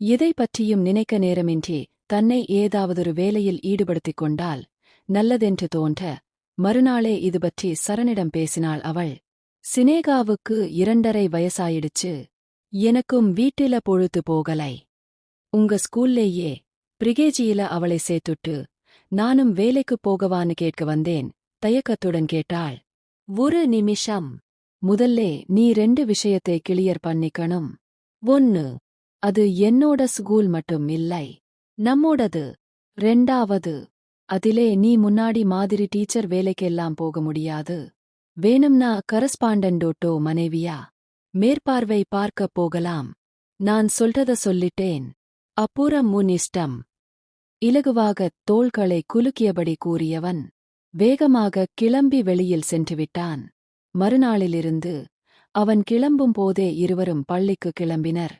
எதை பற்றியும் நினைக்க நேரமின்றி தன்னை ஏதாவதொரு வேலையில் ஈடுபடுத்திக் கொண்டால் நல்லதென்று தோன்ற மறுநாளே இது பற்றி சரணிடம் பேசினாள் அவள். சினேகாவுக்கு இரண்டரை வயசாயிடுச்சு. எனக்கும் வீட்டில பொழுது போகலை. உங்க ஸ்கூல்லேயே பிரிகேஜியில அவளை சேர்த்துட்டு நானும் வேலைக்குப் போகவான்னு கேட்க வந்தேன் தயக்கத்துடன் கேட்டாள். ஒரு நிமிஷம். முதல்லே நீ ரெண்டு விஷயத்தை கிளியர் பண்ணிக்கணும். ஒன்னு அது என்னோட ஸ்கூல் மட்டும் இல்லை. நம்மோடது. ரெண்டாவது அதிலே நீ முன்னாடி மாதிரி டீச்சர் வேலைக்கெல்லாம் போக முடியாது. வேணும்னா கரஸ்பாண்டன்டோட்டோ மனைவியா? மேற்பார்வை பார்க்கப் போகலாம். நான் சொல்றத சொல்லிட்டேன். அப்புறம் முன் இஷ்டம். இலகுவாகத் தோள்களை குலுக்கியபடி கூறியவன் வேகமாக கிளம்பி வெளியில் சென்றுவிட்டான் மறுநாளிலிருந்து அவன் கிளம்பும் போதே இருவரும் பள்ளிக்கு கிளம்பினர்.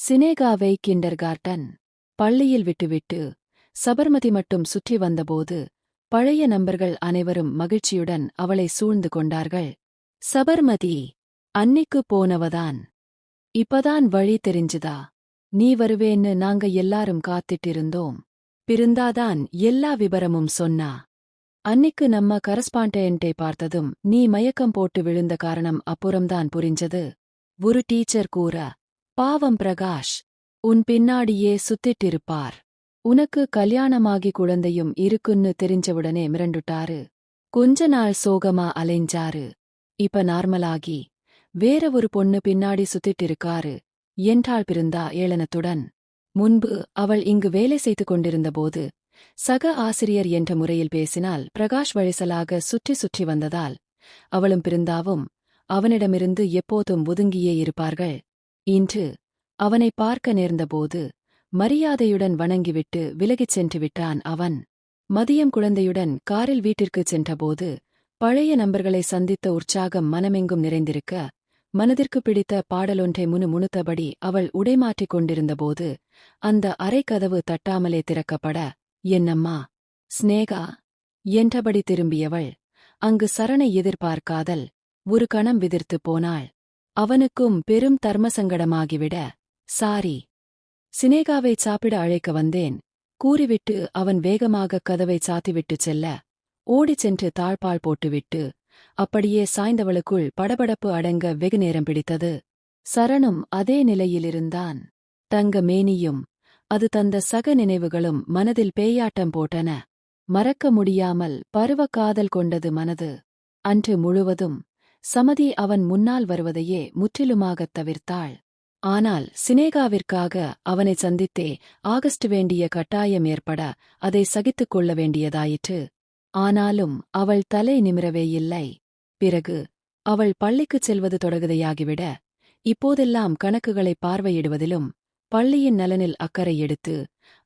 சினேகாவை கிண்டர்கார்டன் பள்ளியில் விட்டுவிட்டு சபர்மதி மட்டும் சுற்றி வந்தபோது பழைய நண்பர்கள் அனைவரும் மகிழ்ச்சியுடன் அவளை சூழ்ந்து கொண்டார்கள். சபர்மதி அன்னிக்கு போனவதான். இப்பதான் வழி தெரிஞ்சுதா? நீ வருவேன்னு நாங்க எல்லாரும் காத்திட்டிருந்தோம். பிருந்தாதான் எல்லா விபரமும் சொன்னா. அன்னிக்கு நம்ம கரஸ்பாண்டன்ட்டை பார்த்ததும் நீ மயக்கம் போட்டு விழுந்த காரணம் அப்புறம்தான் புரிஞ்சது ஒரு டீச்சர் கூற பாவம் பிரகாஷ் உன் பின்னாடியே சுத்திட்டிருப்பார். உனக்கு கல்யாணமாகி குழந்தையும் இருக்குன்னு தெரிஞ்சவுடனே மிரண்டுட்டாரு. கொஞ்ச நாள் சோகமா அலைஞ்சாரு. இப்ப நார்மலாகி வேற ஒரு பொண்ணு பின்னாடி சுத்திட்டிருக்காரு என்றாள் பிருந்தா ஏளனத்துடன். முன்பு அவள் இங்கு வேலை செய்து கொண்டிருந்தபோது சக ஆசிரியர் என்ற முறையில் பேசினால் பிரகாஷ் வழிசலாக சுற்றி சுற்றி வந்ததால் அவளும் பிருந்தாவும் அவனிடமிருந்து எப்போதும் ஒதுங்கியே இருப்பார்கள். இன்று அவனை பார்க்க நேர்ந்தபோது மரியாதையுடன் வணங்கிவிட்டு விலகிச் சென்று விட்டான் அவன். மதியம் குழந்தையுடன் காரில் வீட்டிற்குச் சென்றபோது பழைய நண்பர்களை சந்தித்த உற்சாகம் மனமெங்கும் நிறைந்திருக்க மனதிற்கு பிடித்த பாடலொன்றை முணுமுணுத்தபடி அவள் உடைமாற்றிக் கொண்டிருந்தபோது அந்த அறைக்கதவு தட்டாமலே திறக்கப்பட என்னம்மா ஸ்னேகா என்றபடி திரும்பியவள் அங்கு சரணை எதிர்பார்க்காதல் ஒரு கணம் விதிர்த்துப் போனாள். அவனுக்கும் பெரும் தர்மசங்கடமாகிவிட சாரி. சினேகாவை சாப்பிட அழைக்க வந்தேன். கூறிவிட்டு அவன் வேகமாக கதவை சாத்திவிட்டுச் செல்ல ஓடிச் சென்று தாழ்பால் போட்டுவிட்டு அப்படியே சாய்ந்தவளுக்குள் படபடப்பு அடங்க வெகு நேரம் பிடித்தது. சரணும் அதே நிலையிலிருந்தான். தங்க மேனியும் அது தந்த சக நினைவுகளும் மனதில் பேயாட்டம் போட்டன. மறக்க முடியாமல் பருவ காதல் கொண்டது மனது. அன்று முழுவதும் சமதி அவன் முன்னால் வருவதையே முற்றிலுமாகத் தவிர்த்தாள். ஆனால் சினேகாவிற்காக அவனை சந்தித்தே ஆகஸ்ட் வேண்டிய கட்டாயம் ஏற்பட அதை சகித்துக் கொள்ள வேண்டியதாயிற்று. ஆனாலும் அவள் தலை நிமிரவே இல்லை. பிறகு அவள் பள்ளிக்குச் செல்வது தொடகுதையாகிவிட இப்போதெல்லாம் கணக்குகளை பார்வையிடுவதிலும் பள்ளியின் நலனில் அக்கறை எடுத்து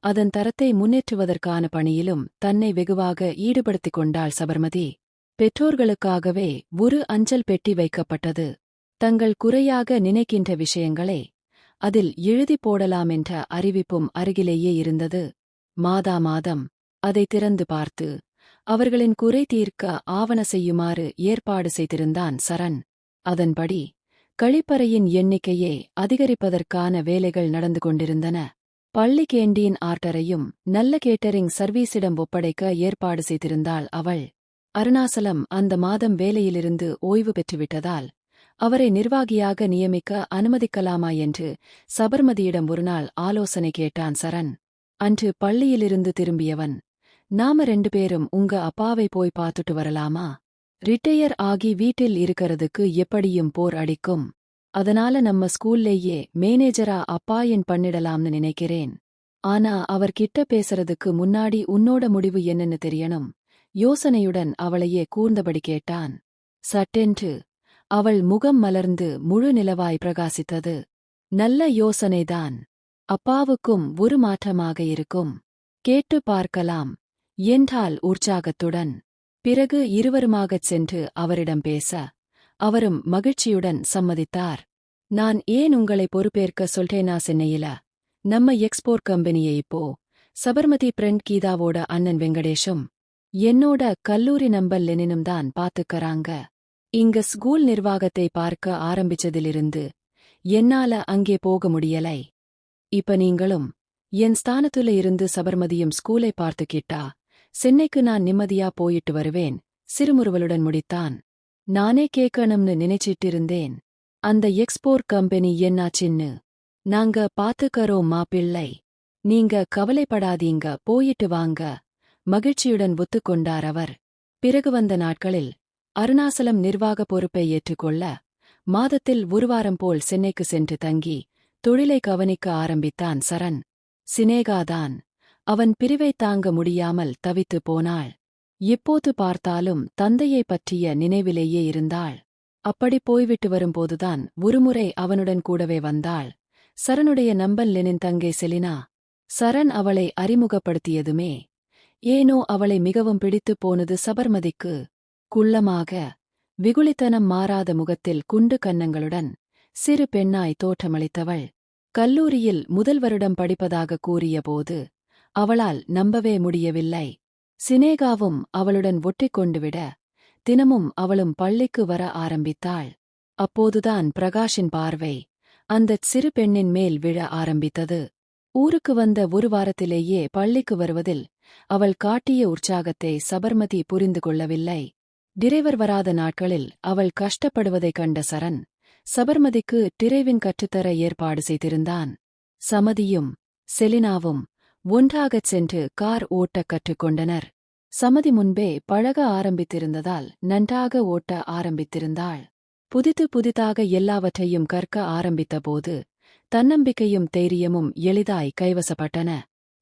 அதன் தரத்தை முன்னேற்றுவதற்கான பணியிலும் தன்னை வெகுவாக ஈடுபடுத்திக் கொண்டாள் சபர்மதி. பெற்றோர்களுக்காகவே ஒரு அஞ்சல் பெட்டி வைக்கப்பட்டது. தங்கள் குறையாக நினைக்கின்ற விஷயங்களை அதில் எழுதி போடலாமென்ற அறிவிப்பும் அருகிலேயே இருந்தது. மாதா மாதம் அதை திறந்து பார்த்து அவர்களின் குறை தீர்க்க ஆவண செய்யுமாறு ஏற்பாடு செய்திருந்தான் சரண். அதன்படி கழிப்பறையின் எண்ணிக்கையே அதிகரிப்பதற்கான வேலைகள் நடந்து கொண்டிருந்தன. பள்ளி கேண்டீன் ஆர்டரையும் நல்ல கேட்டரிங் சர்வீஸிடம் ஒப்படைக்க ஏற்பாடு செய்திருந்தாள் அவள். அருணாசலம் அந்த மாதம் வேலையிலிருந்து ஓய்வு பெற்றுவிட்டதால் அவரை நிர்வாகியாக நியமிக்க அனுமதிக்கலாமா என்று சபர்மதியிடம் ஒருநாள் ஆலோசனை கேட்டான் சரண். அன்று பள்ளியிலிருந்து திரும்பியவன் நாம ரெண்டு பேரும் உங்க அப்பாவை போய் பார்த்துட்டு வரலாமா? ரிட்டையர் ஆகி வீட்டில் இருக்கறதுக்கு எப்படியும் போர் அடிக்கும். அதனால நம்ம ஸ்கூல்லேயே மேனேஜரா அப்பாயின் பண்ணிடலாம்னு நினைக்கிறேன். ஆனா அவர் கிட்ட பேசறதுக்கு முன்னாடி உன்னோட முடிவு என்னன்னு தெரியணும். யோசனையுடன் அவளையே கூர்ந்தபடி கேட்டான். சட்டென்று அவள் முகம் மலர்ந்து முழு நிலவாய் பிரகாசித்தது. நல்ல யோசனைதான். அப்பாவுக்கும் ஒரு மாற்றமாக இருக்கும். கேட்டு பார்க்கலாம் என்றாள் உற்சாகத்துடன். பிறகு இருவருமாகச் சென்று அவரிடம் பேச அவரும் மகிழ்ச்சியுடன் சம்மதித்தார். நான் ஏன் உங்களை பொறுப்பேற்க சொல்றேனா சென்னையில? நம்ம எக்ஸ்போர்ட் கம்பெனியை இப்போ. சபர்மதி பிரண்ட் கீதாவோட அண்ணன் வெங்கடேஷும் என்னோட கல்லூரி நம்பர் லெனினும் தான் பாத்துக்கறாங்க. இங்க ஸ்கூல் நிர்வாகத்தை பார்க்க ஆரம்பிச்சதிலிருந்து என்னால அங்கே போக முடியலை. இப்ப நீங்களும் என் ஸ்தானத்துல இருந்து சபர்மதியும் ஸ்கூலை பார்த்துக்கிட்டா சென்னைக்கு நான் நிம்மதியா போயிட்டு வருவேன் சிறுமுறுவலுடன் முடித்தான். நானே கேட்கணும்னு நினைச்சிட்டு இருந்தேன் அந்த எக்ஸ்போர்ட் கம்பெனி என்னாச்சின்னு. நாங்க பாத்துக்கறோம் மாப்பிள்ளை. நீங்க கவலைப்படாதீங்க போயிட்டு வாங்க. மகிழ்ச்சியுடன் ஒத்துக்கொண்டார் அவர். பிறகு வந்த நாட்களில் அருணாசலம் நிர்வாக பொறுப்பை ஏற்றுக்கொள்ள மாதத்தில் ஒரு வாரம் போல் சென்னைக்கு சென்று தங்கி தொழிலை கவனிக்க ஆரம்பித்தான் சரண். சினேகாதான் அவன் பிரிவை தாங்க முடியாமல் தவித்து போனாள். எப்போது பார்த்தாலும் தந்தையை பற்றிய நினைவிலேயே இருந்தாள். அப்படி போய்விட்டு வரும்போதுதான் ஒருமுறை அவனுடன் கூடவே வந்தாள். சரணுடைய நம்பல் லெனின் தங்கை செலினா. சரண் அவளை அறிமுகப்படுத்தியதுமே ஏனோ அவளை மிகவும் பிடித்துப் போனது சபர்மதிக்கு. குள்ளமாக விகுளித்தனம் மாறாத முகத்தில் குண்டு கன்னங்களுடன் சிறு பெண்ணாய் தோற்றமளித்தவள். கல்லூரியில் முதல் வருடம் படிப்பதாக கூறியபோது அவளால் நம்பவே முடியவில்லை. சினேகாவும் அவளுடன் ஒட்டிக் கொண்டுவிட தினமும் அவளும் பள்ளிக்கு வர ஆரம்பித்தாள். அப்போதுதான் பிரகாஷின் பார்வை அந்தச் சிறு பெண்ணின் மேல் விழ ஆரம்பித்தது. ஊருக்கு வந்த ஒரு வாரத்திலேயே பள்ளிக்கு வருவதில் அவள் காட்டிய உற்சாகத்தை சபர்மதி புரிந்து கொள்ளவில்லை. டிரைவர் வராத நாட்களில் அவள் கஷ்டப்படுவதைக் கண்ட சரண் சபர்மதிக்கு டிரைவின் கற்றுத்தர ஏற்பாடு செய்திருந்தான். சமதியும் செலினாவும் ஒன்றாகச் சென்று கார் ஓட்டக் கற்றுக்கொண்டனர் சமதி முன்பே பழக ஆரம்பித்திருந்ததால் நன்றாக ஓட்ட ஆரம்பித்திருந்தாள். புதிது புதிதாக எல்லாவற்றையும் கற்க ஆரம்பித்தபோது தன்னம்பிக்கையும் தைரியமும் எளிதாய் கைவசப்பட்டன.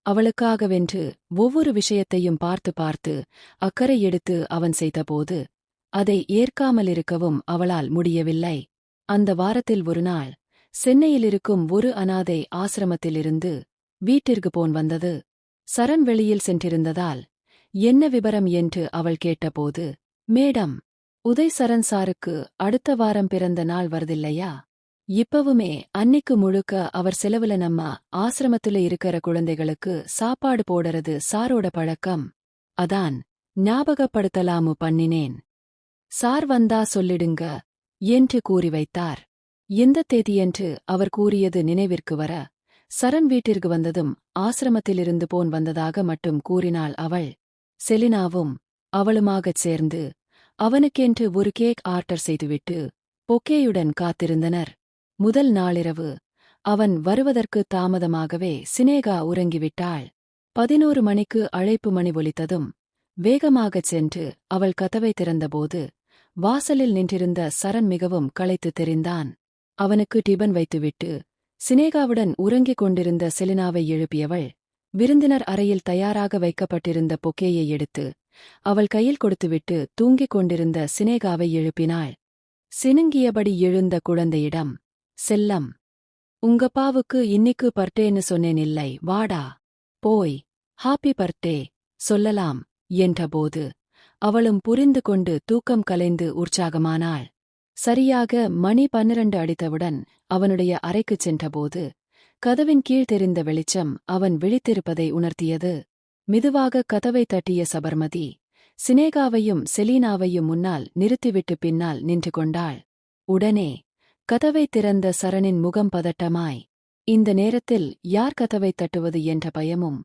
அவளுக்காகவென்று ஒவ்வொரு விஷயத்தையும் பார்த்து பார்த்து அக்கறை எடுத்து அவன் செய்தபோது அதை ஏற்காமலிருக்கவும் அவளால் முடியவில்லை. அந்த வாரத்தில் ஒரு நாள் சென்னையிலிருக்கும் ஒரு அனாதை ஆசிரமத்திலிருந்து வீட்டிற்கு போன் வந்தது. சரண் வெளியில் சென்றிருந்ததால் என்ன விபரம்? என்று அவள் கேட்டபோது மேடம் உதய் சரண் சாருக்கு அடுத்த வாரம் பிறந்த நாள் வருதில்லையா? இப்பவுமே அன்னிக்கு முழுக்க அவர் செலவுல நம்ம ஆசிரமத்துல இருக்கிற குழந்தைகளுக்கு சாப்பாடு போடுறது சாரோட பழக்கம். அதான் ஞாபகப்படுத்தலாமு பண்ணினேன். சார் வந்தா சொல்லிடுங்க என்று கூறி வைத்தார். எந்த தேதியன்று அவர் கூறியது நினைவிற்கு வர சரண் வீட்டிற்கு வந்ததும் ஆசிரமத்திலிருந்து போன் வந்ததாக மட்டும் கூறினாள் அவள். செலினாவும் அவளுமாகச் சேர்ந்து அவனுக்கென்று ஒரு கேக் ஆர்டர் செய்துவிட்டு பொக்கேயுடன் காத்திருந்தனர். முதல் நாளிரவு அவன் வருவதற்கு தாமதமாகவே சினேகா உறங்கிவிட்டாள். பதினோரு மணிக்கு அழைப்பு மணி ஒலித்ததும் வேகமாகச் சென்று அவள் கதவை திறந்தபோது வாசலில் நின்றிருந்த சரண் மிகவும் களைத்து தெரிந்தான். அவனுக்கு டிபன் வைத்துவிட்டு சினேகாவுடன் உறங்கிக் கொண்டிருந்த செலினாவை எழுப்பியவள் விருந்தினர் அறையில் தயாராக வைக்கப்பட்டிருந்த பொக்கேயை எடுத்து அவள் கையில் கொடுத்துவிட்டு தூங்கிக் கொண்டிருந்த சினேகாவை எழுப்பினாள். சினுங்கியபடி எழுந்த குழந்தையிடம் செல்லம். உங்க பாவுக்கு இன்னிக்கு பர்டேன்னு சொன்னேன் இல்லை வாடா போய் ஹாப்பி பர்த்டே சொல்லலாம் என்றபோது அவளும் புரிந்து கொண்டு தூக்கம் கலைந்து உற்சாகமானாள். சரியாக மணி பன்னிரண்டு அடித்தவுடன் அவனுடைய அறைக்குச் சென்றபோது கதவின் கீழ் தெரிந்த வெளிச்சம் அவன் விழித்திருப்பதை உணர்த்தியது. மெதுவாக கதவை தட்டிய சபர்மதி சினேகாவையும் செலீனாவையும் முன்னால் நிறுத்திவிட்டு பின்னால் நின்று கொண்டாள். உடனே கதவை திறந்த சரணின் முகம் பதட்டமாய். இந்த நேரத்தில் யார் கதவை தட்டுவது என்ற பயமும்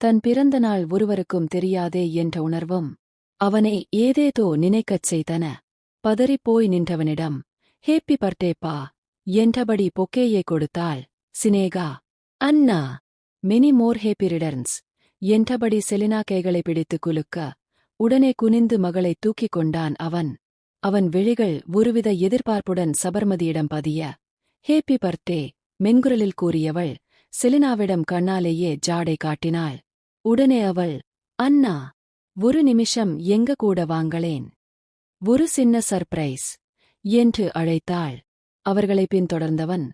தன் பிறந்த நாள் ஒருவருக்கும் தெரியாதே என்ற உணர்வும் அவனை ஏதேதோ நினைக்கச் செய்தன. பதறிப்போய் நின்றவனிடம் ஹேப்பி பர்டேப்பா என்றபடி பொக்கேயை கொடுத்தாள் சினேகா. அண்ணா மெனி மோர் ஹேப்பி ரிடர்ன்ஸ் என்றபடி செலினா கைகளை பிடித்து குலுக்க உடனே குனிந்து மகளை தூக்கிக் கொண்டான் அவன். அவன் விழிகள் ஒருவித எதிர்பார்ப்புடன் சபர்மதியிடம் பதிய ஹேப்பி பர்த்டே மென்குரலில் கூறியவள் செலினாவிடம் கண்ணாலேயே ஜாடை காட்டினாள். உடனே அவள் அண்ணா ஒரு நிமிஷம் எங்க கூட வாங்களேன்? ஒரு சின்ன சர்ப்ரைஸ் என்று அழைத்தாள். அவர்களை பின்தொடர்ந்தவன்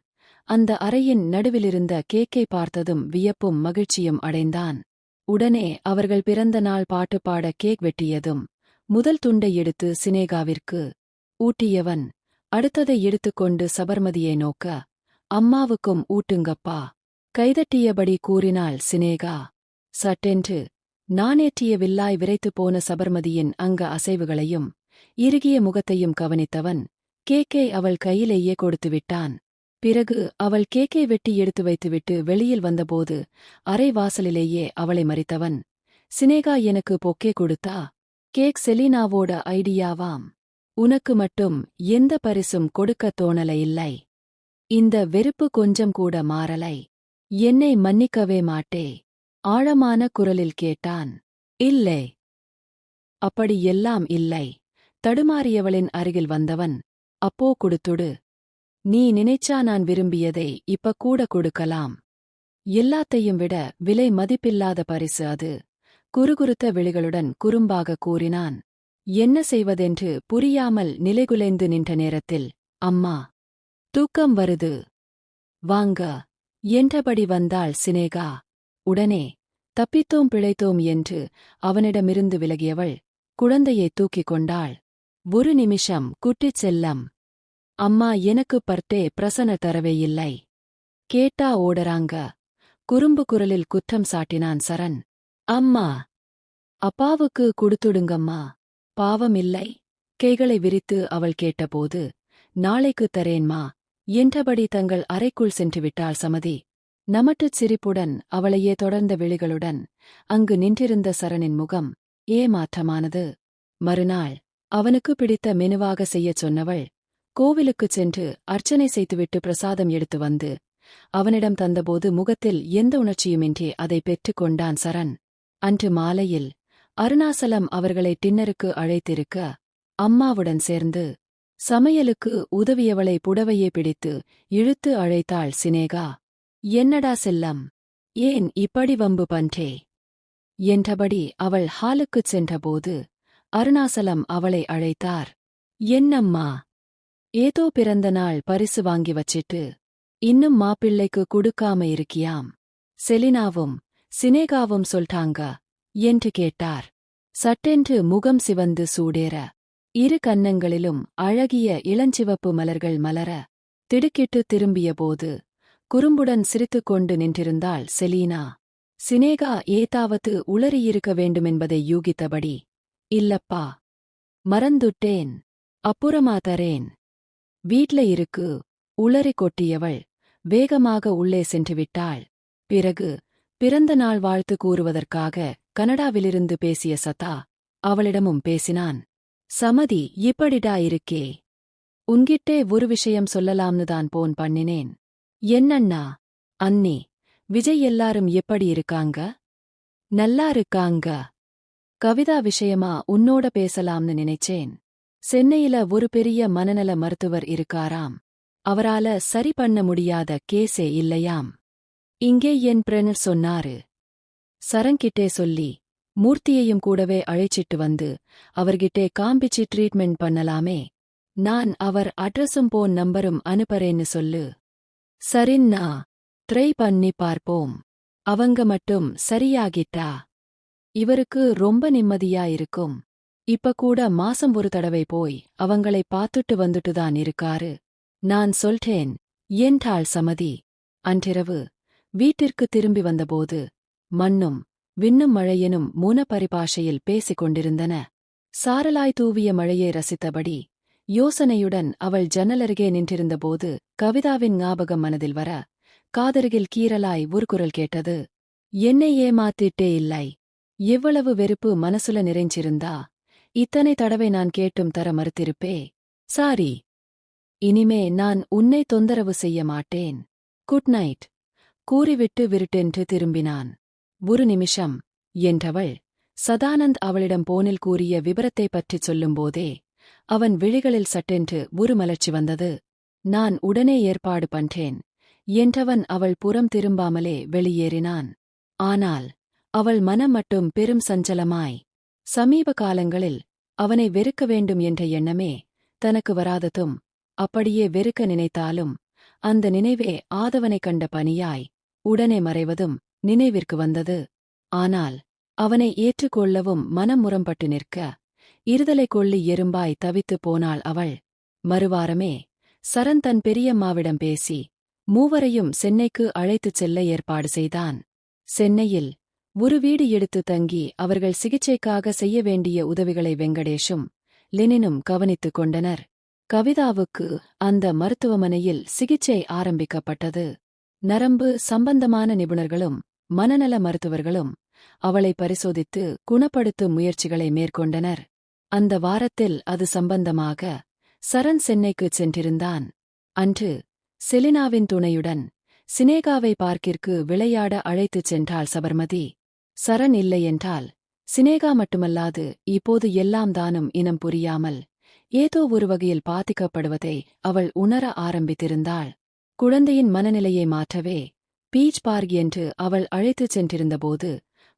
அந்த அறையின் நடுவிலிருந்த கேக்கை பார்த்ததும் வியப்பும் மகிழ்ச்சியும் அடைந்தான். உடனே அவர்கள் பிறந்த நாள் பாட்டு பாட கேக் வெட்டியதும் முதல் துண்டை எடுத்து சினேகாவிற்கு ஊட்டியவன் அடுத்ததை எடுத்துக்கொண்டு சபர்மதியை நோக்க அம்மாவுக்கும் ஊட்டுங்கப்பா. கைதட்டியபடி கூறினாள் சினேகா சட்டென்று நானேற்றிய வில்லாய் விரைத்துப் போன சபர்மதியின் அங்க அசைவுகளையும் இறுகிய முகத்தையும் கவனித்தவன் கேக்கை அவள் கையிலேயே கொடுத்துவிட்டான். பிறகு அவள் கேக்கை வெட்டி எடுத்து வைத்துவிட்டு வெளியில் வந்தபோது அரை வாசலிலேயே அவளை மறித்தவன். சினேகா எனக்கு பொக்கே கொடுத்தா கேக் செலீனாவோட ஐடியாவாம். உனக்கு மட்டும் எந்த பரிசும் கொடுக்க தோணல இல்லை. இந்த வெறுப்பு கொஞ்சம் கூட மாறலை. என்னை மன்னிக்கவே மாட்டே. ஆழமான குரலில் கேட்டான். இல்லை. அப்படி எல்லாம் இல்லை. தடுமாறியவளின் அருகில் வந்தவன் அப்போ கொடுத்துடு நீ நினைச்சா நான் விரும்பியதை இப்ப கூட கொடுக்கலாம். எல்லாத்தையும் விட விலை மதிப்பில்லாத பரிசு அது. குறுகுறுத்த விழிகளுடன் குறும்பாக கூறினான் என்ன செய்வதென்று புரியாமல் நிலைகுலைந்து நின்ற நேரத்தில் அம்மா தூக்கம் வருது. வாங்க என்றபடி வந்தாள் சினேகா. உடனே தப்பித்தோம் பிழைத்தோம் என்று அவனிடமிருந்து விலகியவள் குழந்தையை தூக்கிக் கொண்டாள். ஒரு நிமிஷம் குட்டிச் செல்லம். அம்மா எனக்கு பர்டே பிரசன தரவே இல்லை. கேட்டா ஓடறாங்க. குறும்பு குரலில் குற்றம் சாட்டினான் சரண். அம்மா அப்பாவுக்கு கொடுத்துடுங்கம்மா. பாவம் இல்லை கைகளை விரித்து அவள் கேட்டபோது நாளைக்கு தரேன்மா. என்றபடி தங்கள் அறைக்குள் சென்று விட்டாள் சமதி. நமட்டுச் சிரிப்புடன் அவளையே தொடர்ந்த விழிகளுடன் அங்கு நின்றிருந்த சரணின் முகம் ஏமாற்றமானது. மறுநாள் அவனுக்கு பிடித்த மெனுவாக செய்யச் சொன்னவள் கோவிலுக்குச் சென்று அர்ச்சனை செய்துவிட்டு பிரசாதம் எடுத்து வந்து அவனிடம் தந்தபோது முகத்தில் எந்த உணர்ச்சியுமின்றி அதை பெற்றுக் கொண்டான் சரண். அன்று மாலையில் அருணாசலம் அவர்களை டின்னருக்கு அழைத்திருக்க அம்மாவுடன் சேர்ந்து சமையலுக்கு உதவியவளை புடவையே பிடித்து இழுத்து அழைத்தாள் சினேகா. என்னடா செல்லம் ஏன் இப்படி வம்பு பன்றே என்றபடி அவள் ஹாலுக்குச் சென்றபோது அருணாசலம் அவளை அழைத்தார். என்னம்மா ஏதோ பிறந்த நாள் பரிசு வாங்கி வச்சிட்டு இன்னும் மாப்பிள்ளைக்கு குடுக்காம இருக்கியாம். செலினாவும் சினேகாவும் சொல்டாங்க என்று கேட்டார். சட்டென்று முகம் சிவந்து சூடேற. இரு கன்னங்களிலும் அழகிய இளஞ்சிவப்பு மலர்கள் மலர திடுக்கிட்டு திரும்பியபோது குறும்புடன் சிரித்துக்கொண்டு நின்றிருந்தாள் செலீனா. சினேகா ஏதாவது உளறியிருக்க வேண்டுமென்பதை யூகித்தபடி இல்லப்பா மறந்துட்டேன் அப்புறமா தரேன். வீட்ல இருக்கு உளறி கொட்டியவள் வேகமாக உள்ளே சென்றுவிட்டாள். பிறகு பிறந்த நாள் வாழ்த்து கூறுவதற்காக கனடாவிலிருந்து பேசிய சதா அவளிடமும் பேசினான் சமதி இப்படிடா இருக்கே? உன்கிட்டே ஒரு விஷயம் சொல்லலாம்னு தான் போன் பண்ணினேன். என்னண்ணா அண்ணே விஜய் எல்லாரும் எப்படி இருக்காங்க? நல்லா இருக்காங்க. கவிதா விஷயமா உன்னோட பேசலாம்னு நினைச்சேன். சென்னையில ஒரு பெரிய மனநல மருத்துவர் இருக்காராம். அவரால சரி பண்ண முடியாத கேஸே இல்லையாம். இங்கே என் பிரனர் சொன்னாரு. சரங்கிட்டே சொல்லி மூர்த்தியையும் கூடவே அழைச்சிட்டு வந்து அவர்கிட்டே காம்பிச்சு ட்ரீட்மெண்ட் பண்ணலாமே. நான் அவர் அட்ரஸும் போன் நம்பரும் அனுப்பறேன்னு சொல்லு. சரின்னா ட்ரை பண்ணி பார்ப்போம். அவங்க மட்டும் சரியாகிட்டா? இவருக்கு ரொம்ப நிம்மதியா இருக்கும். இப்ப கூட மாசம் ஒரு தடவை போய் அவங்களை பார்த்துட்டு வந்துட்டு தான் இருக்காரு. நான் சொல்றேன் என்றாள் சமதி? அன்றிரவு வீட்டிற்கு திரும்பி வந்தபோது மண்ணும் விண்ணும் மழையெனும் மூன பரிபாஷையில் பேசிக் கொண்டிருந்தன. சாரலாய் தூவிய மழையை ரசித்தபடி யோசனையுடன் அவள் ஜன்னலருகே நின்றிருந்தபோது கவிதாவின் ஞாபகம் மனதில் வர காதருகில் கீறலாய் உருக்குரல் கேட்டது என்னை ஏமாத்திட்டே இல்லை. எவ்வளவு வெறுப்பு மனசுல நிறைஞ்சிருந்தா இத்தனை தடவை நான் கேட்டும் தர மறுத்திருப்பே. சாரி. இனிமே நான் உன்னை தொந்தரவு செய்ய மாட்டேன். குட் நைட் கூறிவிட்டு விருட்டென்று திரும்பினான். ஒரு நிமிஷம் என்றவள் சதானந்த் அவளிடம் போனில் கூறிய விபரத்தைப் பற்றிச் சொல்லும்போதே அவன் விழிகளில் சட்டென்று ஒரு மலர்ச்சி வந்தது. நான் உடனே ஏற்பாடு பண்றேன் என்றவன் அவள் புறம் திரும்பாமலே வெளியேறினான். ஆனால் அவள் மனம் மட்டும் பெரும் சஞ்சலமாய் சமீப காலங்களில் அவனை வெறுக்க வேண்டும் என்ற எண்ணமே தனக்கு வராததும் அப்படியே வெறுக்க நினைத்தாலும் அந்த நினைவே ஆதவனைக் கண்ட பனியாய் உடனே மறைவதும் நினைவிற்கு வந்தது. ஆனால் அவனை ஏற்றுக்கொள்ளவும் மனம் முரம்பட்டு நிற்க இருதலை கொள்ளி எறும்பாய் தவித்துப் போனாள் அவள். மறுவாரமே சரண் தன் பெரியம்மாவிடம் பேசி மூவரையும் சென்னைக்கு அழைத்துச் செல்ல ஏற்பாடு செய்தான். சென்னையில் ஒரு வீடு எடுத்து தங்கி அவர்கள் சிகிச்சைக்காக செய்ய வேண்டிய உதவிகளை வெங்கடேஷும் லெனினும் கவனித்துக் கொண்டனர். கவிதாவுக்கு அந்த மருத்துவமனையில் சிகிச்சை ஆரம்பிக்கப்பட்டது. நரம்பு சம்பந்தமான நிபுணர்களும் மனநல மருத்துவர்களும் அவளை பரிசோதித்து குணப்படுத்தும் முயற்சிகளை மேற்கொண்டனர். அந்த வாரத்தில் அது சம்பந்தமாக சரண் சென்னைக்குச் சென்றிருந்தான். அன்று செலினாவின் துணையுடன் சினேகாவை பார்க்கிற்கு விளையாட அழைத்துச் சென்றாள் சபர்மதி. சரண் இல்லையென்றால் சினேகா மட்டுமல்லாது இப்போது எல்லாம் தானும் இனம் புரியாமல் ஏதோ ஒரு வகையில் பாதிக்கப்படுவதை அவள் உணர ஆரம்பித்திருந்தாள். குழந்தையின் மனநிலையை மாற்றவே பீச் பார்க் என்று அவள் அழைத்துச் சென்றிருந்தபோது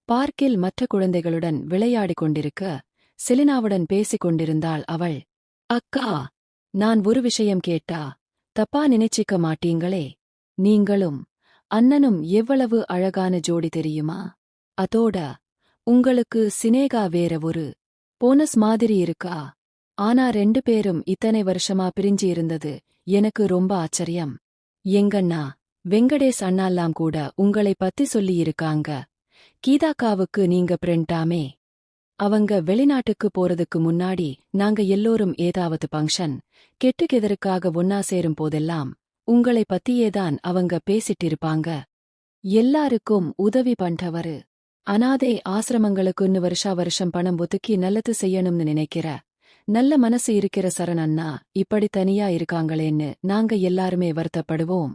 பார்க்கில் மற்ற குழந்தைகளுடன் விளையாடிக் கொண்டிருக்க செலினாவுடன் பேசிக் கொண்டிருந்தாள் அவள். அக்கா நான் ஒரு விஷயம் கேட்டா தப்பா நினைச்சிக்க மாட்டீங்களே? நீங்களும் அண்ணனும் எவ்வளவு அழகான ஜோடி தெரியுமா? அதோட உங்களுக்கு சினேகா வேற ஒரு போனஸ் மாதிரி இருக்கா? ஆனா ரெண்டு பேரும் இத்தனை வருஷமா பிரிஞ்சு இருந்தது எனக்கு ரொம்ப ஆச்சரியம். எங்கண்ணா வெங்கடேஷ் அண்ணாலாம் கூட உங்களை பத்தி சொல்லியிருக்காங்க. கீதாக்காவுக்கு நீங்க பிரெண்டாமே. அவங்க வெளிநாட்டுக்கு போறதுக்கு முன்னாடி நாங்க எல்லோரும் ஏதாவது பங்க்ஷன் கெட்டுக்கெதற்காக ஒன்னா சேரும் போதெல்லாம் உங்களை பத்தியேதான் அவங்க பேசிட்டிருப்பாங்க. எல்லாருக்கும் உதவி பண்றவரு. அனாதை ஆசிரமங்களுக்குன்னு வருஷா வருஷம் பணம் ஒதுக்கி நல்லது செய்யணும்னு நினைக்கிற நல்ல மனசு இருக்கிற சரண் அண்ணா இப்படி தனியா இருக்காங்களேன்னு நாங்க எல்லாருமே வருத்தப்படுவோம்.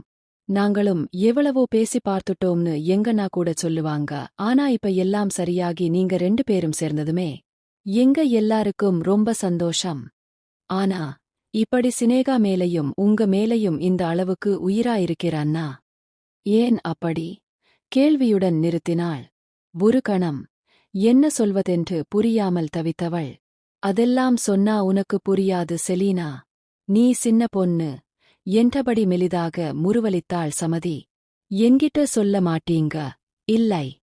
நாங்களும் எவ்வளவோ பேசி பார்த்துட்டோம்னு எங்கன்னா கூட சொல்லுவாங்க. ஆனா இப்ப எல்லாம் சரியாகி நீங்க ரெண்டு பேரும் சேர்ந்ததுமே. எங்க எல்லாருக்கும் ரொம்ப சந்தோஷம். ஆனா இப்படி சினேகா மேலையும் உங்க மேலையும் இந்த அளவுக்கு உயிரா இருக்கிற அண்ணா. ஏன் அப்படி? கேள்வியுடன் நிறுத்தினாள். ஒரு கணம். என்ன சொல்வதென்று புரியாமல் தவித்தவள். அதெல்லாம் சொன்னா உனக்கு புரியாது செலீனா. நீ சின்ன பொண்ணு. என்றபடி மெலிதாக முறுவலித்தாள் சமதி. என்கிட்ட சொல்ல மாட்டீங்க. இல்லை.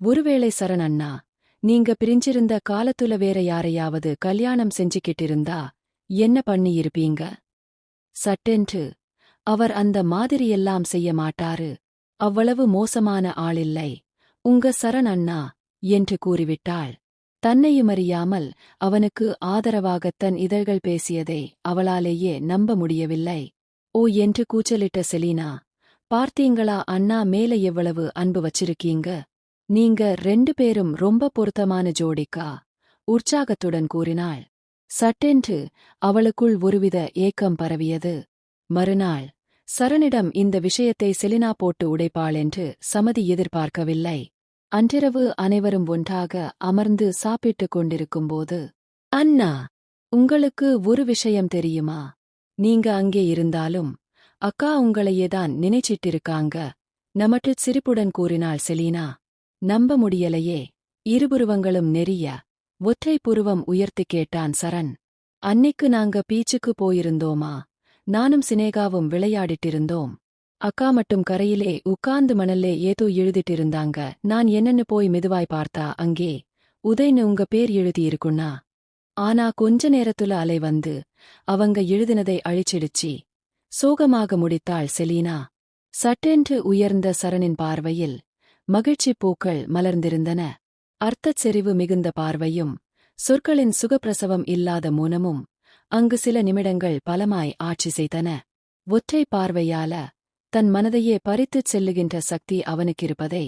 ஒருவேளை சரண் அண்ணா நீங்க பிரிஞ்சிருந்த காலத்துல வேற யாரையாவது கல்யாணம் செஞ்சுக்கிட்டிருந்தா என்ன பண்ணியிருப்பீங்க? சட்டென்று. அவர் அந்த மாதிரியெல்லாம் செய்ய மாட்டாரு. அவ்வளவு மோசமான ஆளில்லை. உங்க சரண் அண்ணா என்று கூறிவிட்டாள். தன்னையுமறியாமல் அவனுக்கு ஆதரவாகத் தன் இதழ்கள் பேசியதை அவளாலேயே நம்ப முடியவில்லை. ஓ என்று கூச்சலிட்ட செலீனா பார்த்தீங்களா அண்ணா மேல எவ்வளவு அன்பு வச்சிருக்கீங்க? நீங்க ரெண்டு பேரும் ரொம்ப பொருத்தமான ஜோடிக்கா? உற்சாகத்துடன் கூறினாள். சட்டென்று அவளுக்குள் ஒருவித ஏக்கம் பரவியது. மறுநாள் சரணிடம் இந்த விஷயத்தை செலினா போட்டு உடைப்பாள் என்று சமதி எதிர்பார்க்கவில்லை. அன்றிரவு அனைவரும் ஒன்றாக அமர்ந்து சாப்பிட்டுக் கொண்டிருக்கும்போது அண்ணா உங்களுக்கு ஒரு விஷயம் தெரியுமா? நீங்க அங்கே இருந்தாலும் அக்கா உங்களையேதான் நினைச்சிட்டிருக்காங்க. நமட்டு சிரிப்புடன் கூறினாள் செலீனா நம்ப முடியலையே இருபுருவங்களும் நெறிய ஒற்றை புருவம் உயர்த்தி கேட்டான் சரண். அன்னைக்கு நாங்க பீச்சுக்கு போயிருந்தோமா? நானும் சினேகாவும் விளையாடிட்டிருந்தோம். அக்கா மட்டும் கரையிலே உட்கார்ந்து மணல்லே ஏதோ எழுதிட்டிருந்தாங்க. நான் என்னன்னு போய் மெதுவாய் பார்த்தா அங்கே உதய்னு உங்க பேர் எழுதியிருக்குண்ணா? ஆனா கொஞ்ச நேரத்துல அலை வந்து அவங்க எழுதினதை அழிச்சிடுச்சி. சோகமாக முடித்தாள் செலீனா. சட்டென்று உயர்ந்த சரணின் பார்வையில் மகிழ்ச்சிப் பூக்கள் மலர்ந்திருந்தன. அர்த்தச் செறிவு மிகுந்த பார்வையும் சொற்களின் சுகப்பிரசவம் இல்லாத மௌனமும் அங்கு சில நிமிடங்கள் பலமாய் ஆட்சி செய்தன. ஒற்றை பார்வையால தன் மனதையே பறித்துச் செல்லுகின்ற சக்தி அவனுக்கிருப்பதை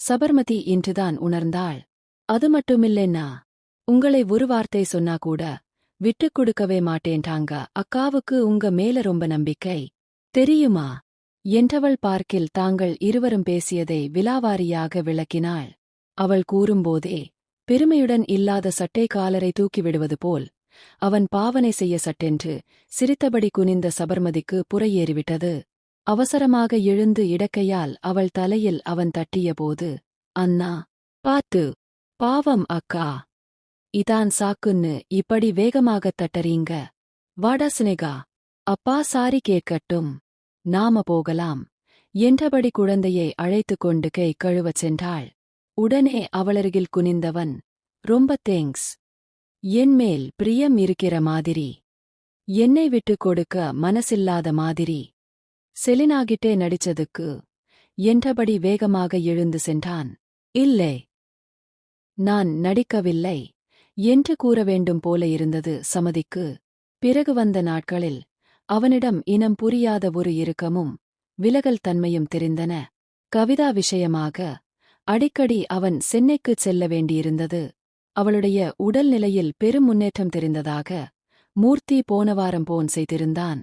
சபர்மதி இன்றுதான் உணர்ந்தாள். அது மட்டுமில்லைன்னா உங்களை ஒரு வார்த்தை சொன்னா கூட விட்டுக் கொடுக்கவே மாட்டேன்டாங்க அக்காவுக்கு உங்க மேல ரொம்ப நம்பிக்கை. தெரியுமா என்றவள் பார்க்கில் தாங்கள் இருவரும் பேசியதை விலாவாரியாக விளக்கினாள். அவள் கூறும்போதே பெருமையுடன் இல்லாத சட்டைக்காலரை தூக்கிவிடுவது போல் அவன் பாவனை செய்ய சட்டென்று சிரித்தபடி குனிந்த சபர்மதிக்கு புறையேறிவிட்டது. அவசரமாக எழுந்து இடக்கையால் அவள் தலையில் அவன் தட்டியபோது அண்ணா பாத்து பாவம் அக்கா. இதான் சாக்குன்னு இப்படி வேகமாகத் தட்டறீங்க. வாடா சினேகா. அப்பா சாரி கேட்கட்டும். நாம போகலாம். என்றபடி குழந்தையை அழைத்துக் கொண்டு கை கழுவச் சென்றாள். உடனே அவளருகில் குனிந்தவன் ரொம்ப தேங்க்ஸ். என்மேல் பிரியம் இருக்கிற மாதிரி. என்னை விட்டுக் கொடுக்க மனசில்லாத மாதிரி. செலினாகிட்டே நடிச்சதுக்கு என்றபடி வேகமாக எழுந்து சென்றான். இல்லை நான் நடிக்கவில்லை என்று கூற வேண்டும் போல இருந்தது சமதிக்கு. பிறகு வந்த நாட்களில் அவனிடம் இனம் புரியாத ஒரு இறுக்கமும் விலகல் தன்மையும் தெரிந்தன. கவிதா விஷயமாக அடிக்கடி அவன் சென்னைக்குச் செல்ல வேண்டியிருந்தது. அவளுடைய உடல்நிலையில் பெரும் முன்னேற்றம் தெரிந்ததாக மூர்த்தி போன வாரம் போன் செய்திருந்தான்.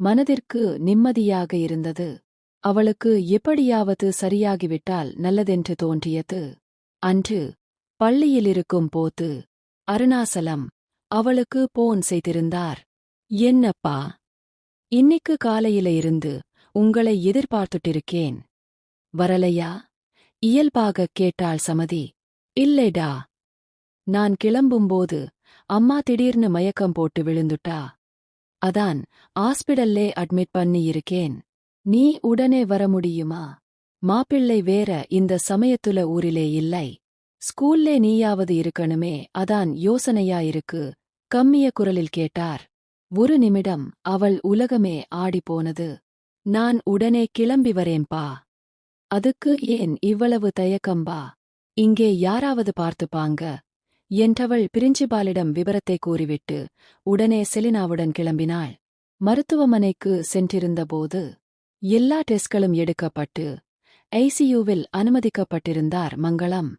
மனதிற்கு நிம்மதியாக இருந்தது. அவளுக்கு எப்படியாவது சரியாகிவிட்டால் நல்லதென்று தோன்றியது. அன்று பள்ளியிலிருக்கும் போது அருணாசலம் அவளுக்கு போன் செய்திருந்தார். என்னப்பா இன்னிக்கு காலையில இருந்து உங்களை எதிர்பார்த்துட்டிருக்கேன். வரலையா? இயல்பாகக் கேட்டாள் சமதி. இல்லைடா. நான் கிளம்பும்போது அம்மா திடீர்னு மயக்கம் போட்டு விழுந்துட்டா. அதான் ஹாஸ்பிடல்லே அட்மிட் பண்ணியிருக்கேன். நீ உடனே வர முடியுமா? மாப்பிள்ளை வேற இந்த சமயத்துல ஊரிலே இல்லை. ஸ்கூல்லே நீயாவது இருக்கணுமே அதான் யோசனையா இருக்கு கம்மிய குரலில் கேட்டார். ஒரு நிமிடம் அவள் உலகமே ஆடிப்போனது நான் உடனே கிளம்பி வரேன்பா. அதுக்கு ஏன் இவ்வளவு தயக்கம்பா? இங்கே யாராவது பார்த்துப்பாங்க? என்றவள் பிரின்சிபாலிடம் விவரத்தை கூறிவிட்டு உடனே செலினாவுடன் கிளம்பினாள். மருத்துவமனைக்கு சென்றிருந்தபோது எல்லா டெஸ்ட்களும் எடுக்கப்பட்டு ஐசியூவில் அனுமதிக்கப்பட்டிருந்தார் மங்களம்.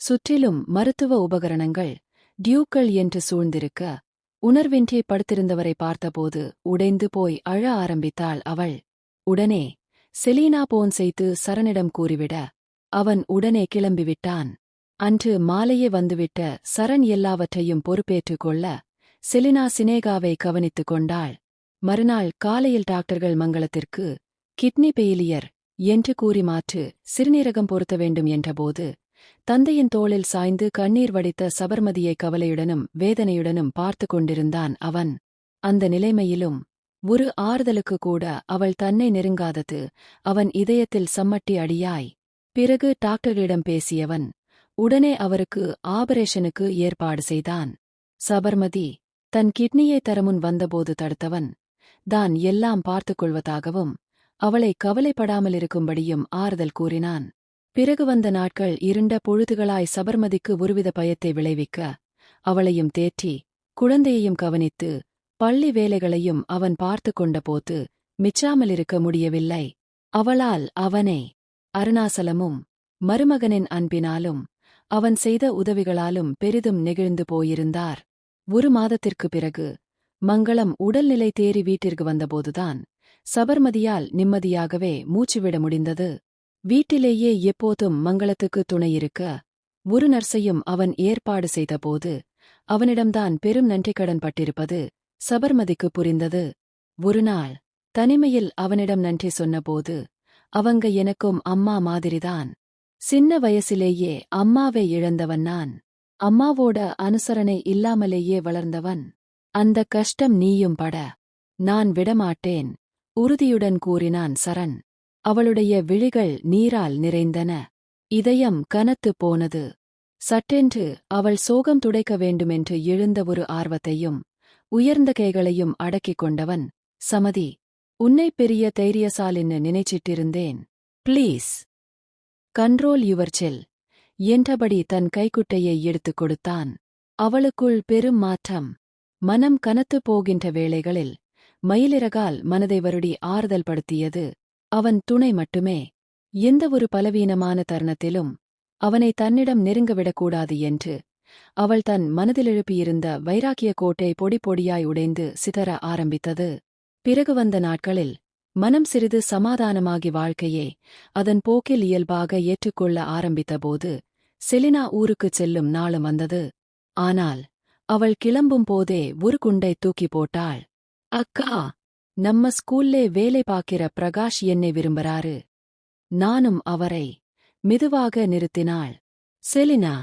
சுற்றிலும் மருத்துவ உபகரணங்கள் டியூக்கள் என்று சூழ்ந்திருக்க உணர்வின்றி படுத்திருந்தவரை பார்த்தபோது உடைந்து போய் அழ ஆரம்பித்தாள் அவள். உடனே செலீனா போன் செய்து சரணிடம் கூறிவிட அவன் உடனே கிளம்பிவிட்டான். அன்று மாலையே வந்துவிட்ட சரண் எல்லாவற்றையும் பொறுப்பேற்றுக் கொள்ள செலினா சினேகாவை கவனித்துக் கொண்டாள். மறுநாள் காலையில் டாக்டர்கள் மங்களத்திற்கு கிட்னி பெயிலியர் என்று கூறி மாற்று சிறுநீரகம் பொருத்த வேண்டும் என்றபோது தந்தையின் தோளில் சாய்ந்து கண்ணீர் வடித்த சபர்மதியை கவலையுடனும் வேதனையுடனும் பார்த்து கொண்டிருந்தான் அவன். அந்த நிலைமையிலும் ஒரு ஆறுதலுக்கு கூட அவள் தன்னை நெருங்காதது அவன் இதயத்தில் சம்மட்டி அடியாய். பிறகு டாக்டர்களிடம் பேசியவன் உடனே அவருக்கு ஆபரேஷனுக்கு ஏற்பாடு செய்தான். சபர்மதி தன் கிட்னியை தரமுன் வந்தபோது தடுத்தவன் தான் எல்லாம் பார்த்துக் கொள்வதாகவும் அவளை கவலைப்படாமலிருக்கும்படியும் ஆறுதல் கூறினான். பிறகு வந்த நாட்கள் இருண்ட பொழுதுகளாய் சபர்மதிக்கு ஒருவித பயத்தை விளைவிக்க அவளையும் தேற்றி குழந்தையையும் கவனித்து பள்ளி வேலைகளையும் அவன் பார்த்து கொண்டபோது மிச்சாமலிருக்க முடியவில்லை. அவளால் அவனே அருணாசலமும் மருமகனின் அன்பினாலும் அவன் செய்த உதவிகளாலும் பெரிதும் நெகிழ்ந்து போயிருந்தார். ஒரு மாதத்திற்குப் பிறகு மங்களம் உடல்நிலை தேறி வீட்டிற்கு வந்தபோதுதான் சபர்மதியால் நிம்மதியாகவே மூச்சுவிட முடிந்தது. வீட்டிலேயே எப்போதும் மங்களத்துக்கு துணையிருக்க ஒரு நர்சையும் அவன் ஏற்பாடு செய்தபோது அவனிடம்தான் பெரும் நன்றிக்கடன் பட்டிருப்பது சபர்மதிக்கு புரிந்தது. ஒருநாள் தனிமையில் அவனிடம் நன்றி சொன்னபோது அவங்க எனக்கும் அம்மா மாதிரிதான். சின்ன வயசிலேயே அம்மாவை இழந்தவன் நான். அம்மாவோட அனுசரணை இல்லாமலேயே வளர்ந்தவன். அந்த கஷ்டம் நீயும் பட. நான் விடமாட்டேன். உறுதியுடன் கூறினான் சரண். அவளுடைய விழிகள் நீரால் நிறைந்தன. இதயம் கனத்துப் போனது. சட்டென்று அவள் சோகம் துடைக்க வேண்டுமென்று எழுந்த ஒரு ஆர்வத்தையும் உயர்ந்த கைகளையும் அடக்கிக் கொண்டவன் சமதி. உன்னை பெரிய தைரியசாலின்னு நினைச்சிட்டிருந்தேன். ப்ளீஸ். Control your self. என்றபடி தன் கைக்குட்டையை எடுத்துக் கொடுத்தான். அவளுக்குள் பெரும் மாற்றம். மனம் கனத்துப் போகின்ற வேளைகளில் மயிலிறகால் மனதை வருடி ஆறுதல் படுத்தியது. அவன் துணை மட்டுமே. எந்த ஒரு பலவீனமான தருணத்திலும் அவனை தன்னிடம் நெருங்கவிடக்கூடாது என்று அவள் தன் மனதிலெழுப்பியிருந்த வைராக்கிய கோட்டை பொடி பொடியாய் உடைந்து சிதற ஆரம்பித்தது. பிறகு வந்த நாட்களில் மனம் சிறிது சமாதானமாகி வாழ்க்கையே அதன் போக்கில் இயல்பாக ஏற்றுக்கொள்ள ஆரம்பித்தபோது செலினா ஊருக்குச் செல்லும் நாளும் வந்தது. ஆனால் அவள் கிளம்பும் போதே ஒரு குண்டை தூக்கி போட்டாள். அக்கா நம்ம ஸ்கூல்லே வேலை பார்க்கிற பிரகாஷ் என்னை விரும்புறாரு. நானும் அவரை மெதுவாக நிறுத்தினாள். செலினா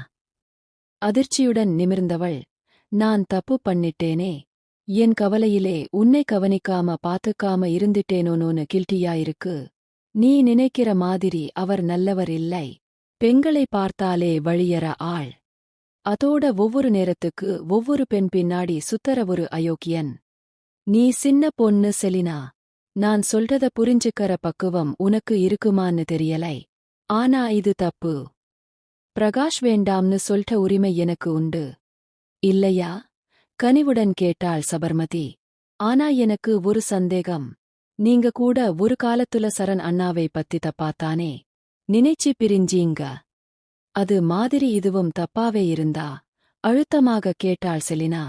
அதிர்ச்சியுடன் நிமிர்ந்தவள் நான் தப்பு பண்ணிட்டேனே என் கவலையிலே உன்னை கவனிக்காம பாத்துக்காம இருந்துட்டேனோனோன்னு கில்ட்டியாயிருக்கு. நீ நினைக்கிற மாதிரி அவர் நல்லவர் இல்லை. பெண்களை பார்த்தாலே வழியற ஆள். அதோட ஒவ்வொரு நேரத்துக்கு ஒவ்வொரு பெண் பின்னாடி சுத்தர ஒரு அயோக்கியன். நீ சின்ன பொண்ணு செலினா. நான் சொல்றத புரிஞ்சுக்கற பக்குவம் உனக்கு இருக்குமான்னு தெரியலை. ஆனா இது தப்பு. பிரகாஷ் வேண்டாம்னு சொல்ற உரிமை எனக்கு உண்டு. இல்லையா? கனிவுடன் கேட்டாள் சபர்மதி ஆனா எனக்கு ஒரு சந்தேகம். நீங்க கூட ஒரு காலத்துல சரண் அண்ணாவை பத்தி தப்பாத்தானே? நினைச்சு பிரிஞ்சீங்க. அது மாதிரி இதுவும் தப்பாவே இருந்தா? அழுத்தமாக கேட்டாள் செலினா.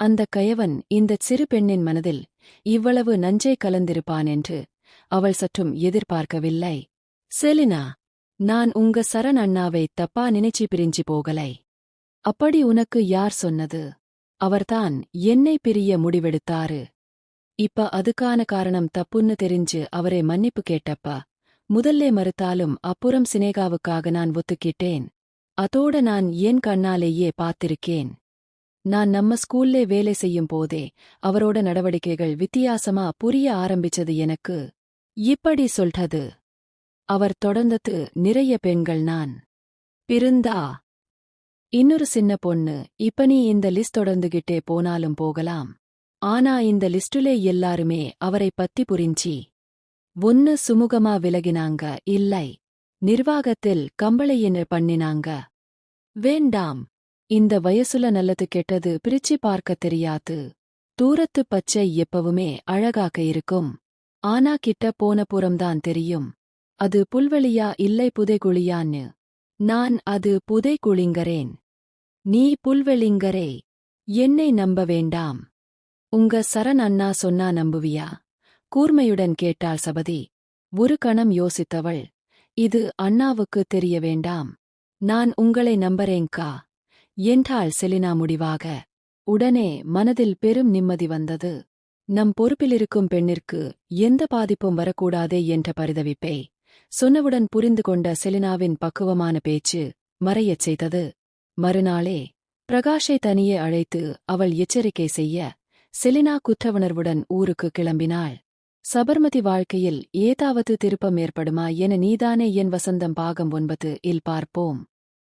அந்த கயவன் இந்தச் சிறு பெண்ணின் மனதில் இவ்வளவு நஞ்சை கலந்திருப்பான் என்று அவள் சற்றும் எதிர்பார்க்கவில்லை. செலினா நான் உங்க சரண் அண்ணாவை தப்பா நினைச்சு பிரிஞ்சு போகலை. அப்படி உனக்கு யார் சொன்னது? அவர்தான் என்னை பிரிய முடிவெடுத்தாரு. இப்ப அதுக்கான காரணம் தப்புன்னு தெரிஞ்சு அவரை மன்னிப்பு கேட்டப்பா. முதல்லே மறுத்தாலும் அப்புறம் சினேகாவுக்காக நான் ஒத்துக்கிட்டேன். அதோட நான் என் கண்ணாலேயே பார்த்திருக்கேன். நான் நம்ம ஸ்கூல்லே வேலை செய்யும் போதே அவரோட நடவடிக்கைகள் வித்தியாசமா புரிய ஆரம்பிச்சது எனக்கு. இப்படி சொல்றது. அவர் தொடர்ந்தது நிறைய பெண்கள் நான். பிருந்தா. இன்னொரு சின்ன பொண்ணு இப்ப நீ இந்த லிஸ்ட் தொடர்ந்துகிட்டே போனாலும் போகலாம். ஆனா இந்த லிஸ்டுலே எல்லாருமே அவரை பத்தி புரிஞ்சி. ஒன்னு சுமுகமா விலகினாங்க இல்லை. நிர்வாகத்தில் கம்பளையின பண்ணினாங்க. வேண்டாம். இந்த வயசுல நல்லது கெட்டது பிரிச்சு பார்க்க தெரியாது. தூரத்து பச்சை எப்பவுமே அழகாக இருக்கும். ஆனா கிட்ட போன புறம்தான் தெரியும். அது புல்வெளியா இல்லை புதைகுழியான்னு. நான் அது புதைகுளிங்கரேன் நீ புல்வெளிங்கரே என்னை நம்ப வேண்டாம். உங்க சரண் அண்ணா சொன்னா நம்புவியா? கூர்மையுடன் கேட்டாள் சபதி. ஒரு கணம் யோசித்தவள். இது அண்ணாவுக்கு தெரிய வேண்டாம். நான் உங்களை நம்பறேங்கா என்றாள் செலினா முடிவாக. உடனே மனதில் பெரும் நிம்மதி வந்தது. நம் பொறுப்பிலிருக்கும் பெண்ணிற்கு எந்த பாதிப்பும் வரக்கூடாதே என்ற பரிதவிப்பே. சொன்னவுடன் புரிந்து கொண்ட செலினாவின் பக்குவமான பேச்சு மறையச் செய்தது. மறுநாளே பிரகாஷை தனியே அழைத்து அவள் எச்சரிக்கை செய்ய செலினா குற்றவுணர்வுடன் ஊருக்கு கிளம்பினாள். சபர்மதி வாழ்க்கையில் ஏதாவது திருப்பம் ஏற்படுமா என நீதானே என் வசந்தம் பாகம் ஒன்பது இல் பார்ப்போம்.